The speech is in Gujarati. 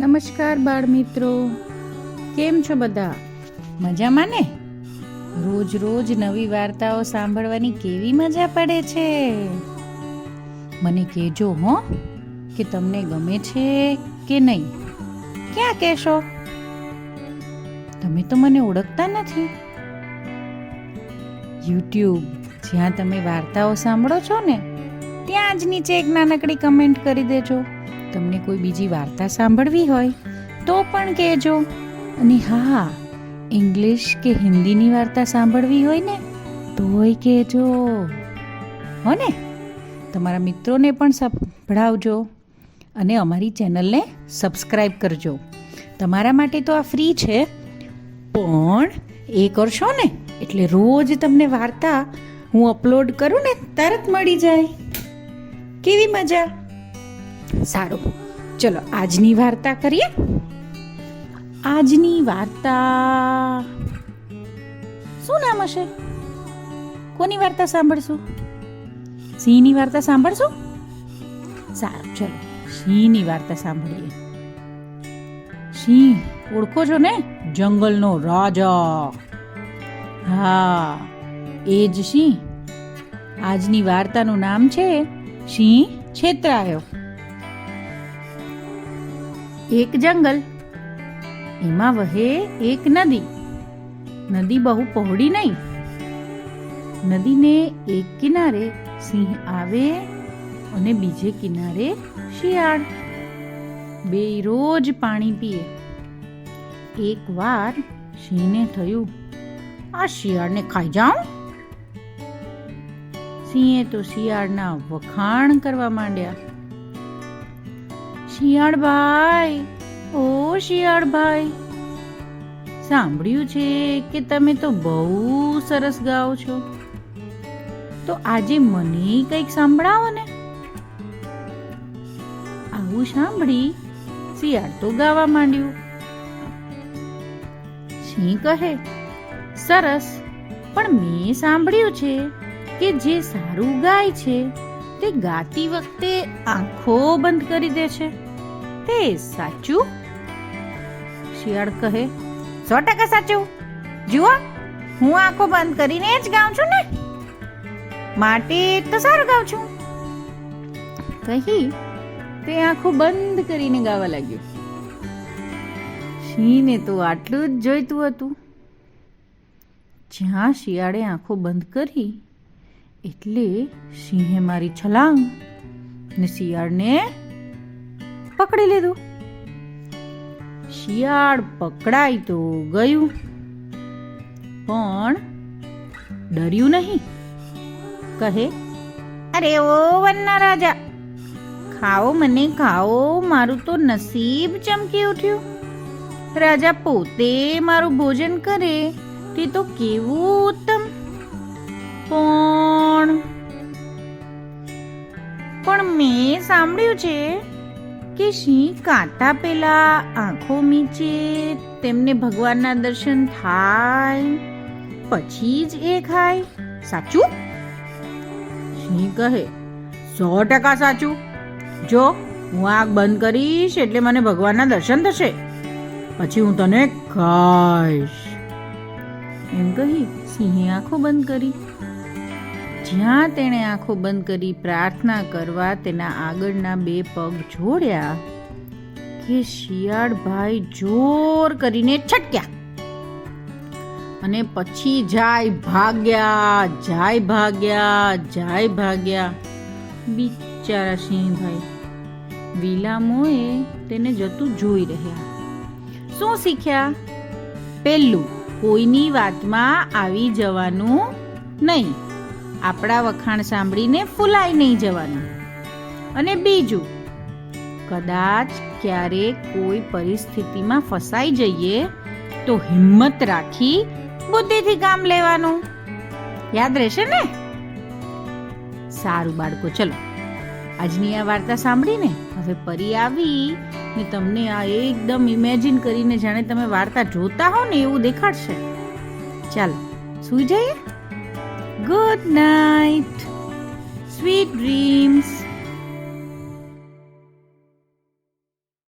નમસ્કાર બાળ મિત્રો કેમ છો બધા? મજામાં ને? રોજ રોજ નવી વાર્તાઓ સાંભળવાની કેવી મજા પડે છે? મને કહેજો હો કે તમને ગમે છે કે નહીં? ક્યાં કહેશો? તમે તો મને ઓળખતા નથી. યુટ્યુબ, જ્યાં તમે વાર્તાઓ સાંભળો છો ને, ત્યાં જ નીચે એક નાનકડી કમેન્ટ કરી દેજો. તમને કોઈ બીજી વાર્તા સાંભળવી હોય, તો પણ કહેજો. અને હા, ઇંગ્લિશ કે હિન્દીની વાર્તા સાંભળવી હોય ને, તોય કહેજો. હો ને? તમારા મિત્રોને પણ સંભળાવજો અને અમારી ચેનલને સબસ્ક્રાઈબ કરજો. તમારા માટે તો આ ફ્રી છે, પણ એ કરશો ને, એટલે રોજ તમને વાર્તા હું અપલોડ કરું ને, તરત મળી જાય. કેવી મજા? સારું. ચલો, આજની વાર્તા કરીએ? આજની વાર્તા. શું નામ હશે? કોની વાર્તા સાંભળશું? સિંહની વાર્તા સાંભળશું? સારું, ચલો, સિંહની વાર્તા સાંભળીએ. સિંહ, ઓળખો છો ને? જંગલનો રાજા. હા, એ જ સિંહ. આજની વાર્તાનું નામ છે સિંહ છેતરાયો. એક જંગલ. એમાં વહે એક નદી. નદી બહુ પહોળી નહીં. નદીને એક કિનારે સિંહ આવે અને બીજે કિનારે શિયાળ. બે રોજ પાણી પીએ. એક વાર સિંહને થયું, આ શિયાળને ખાઈ જાઉં? સિંહે તો શિયાળના વખાણ કરવા માંડ્યા. શિયાળભાઈ ઓ શિયાળભાઈ સાંભળ્યું છે કે તમે તો બહુ સરસ ગાઓ છો. તો આજે મને કંઈક સાંભળાવો ને? આવું સાંભળી શિયાળ તો ગાવા માંડ્યું. સિંહ કહે? સરસ, પણ મેં સાંભળ્યું છે કે જે સારું ગાય છે તે ગાતી વખતે આંખો બંધ કરી દે છે. તે સાચું? શિયાળ કહે, સો ટકા સાચું. જુઓ, હું આંખો બંધ કરીને જ ગાઉં છું ને. માટે તો સારું ગાઉં છું. કહી, તે આંખો બંધ કરીને ગાવા લાગ્યો. સિંહને તો આટલું જ જોઈતું હતું. જ્યાં શિયાળે આંખો બંધ કરી, એટલે સિંહે મારી છલાંગ ને શિયાળને પકડી લીધું? શિયાળ પકડાય તો ગયું, પણ ડર્યું નહીં. કહે, અરે ઓ વનના રાજા, ખાઓ મને, ખાઓ, મારું તો નસીબ ચમકી ઉઠ્યું. રાજા પોતે મારું ભોજન કરે, તે તો કેવું ઉત્તમ. પણ પણ મેં સાંભળ્યું છે કે સિંહ કાંટા પેલા, આંખો મીચે, તેમને ભગવાનના દર્શન થાય, પછી જ એ ખાય. સાચું? સિંહ કહે? સો ટકા સાચું. જો, હું આંખ બંધ કરીશ એટલે મને ભગવાનના દર્શન થશે. પછી હું તને ખાઈશ. એમ કહી સિંહે આંખો બંધ કરી. જ્યાં તેણે આંખો બંધ કરી પ્રાર્થના કરવા તેના આગળના બે પગ જોડ્યા કે શિયાળભાઈ જોર કરીને છટક્યા. અને પછી જાય ભાગ્યા જાય ભાગ્યા જાય ભાગ્યા. બિચારા સિંહભાઈ. વિલામોએ તેને જતું જોઈ રહ્યા. શું શીખ્યા? પહેલું કોઈની વાતમાં આવી જવાનું નહીં. આપણા વખાણ સાંભળીને ફૂલાઈ નહીં જવાનું. અને બીજું, કદાચ ક્યારેક કોઈ પરિસ્થિતિમાં ફસાઈ જઈએ તો હિંમત રાખી બુદ્ધિથી કામ લેવાનું. યાદ રહેશે ને? સારું બાળકો, ચલો. આજની આ વાર્તા સાંભળીને હવે પરી આવી ને તમને આ એકદમ ઇમેજિન કરીને જાણે તમે વાર્તા જોતા હો ને એવું દેખાડશે. ચાલો, સુઈ જઈએ? Good night. Sweet dreams.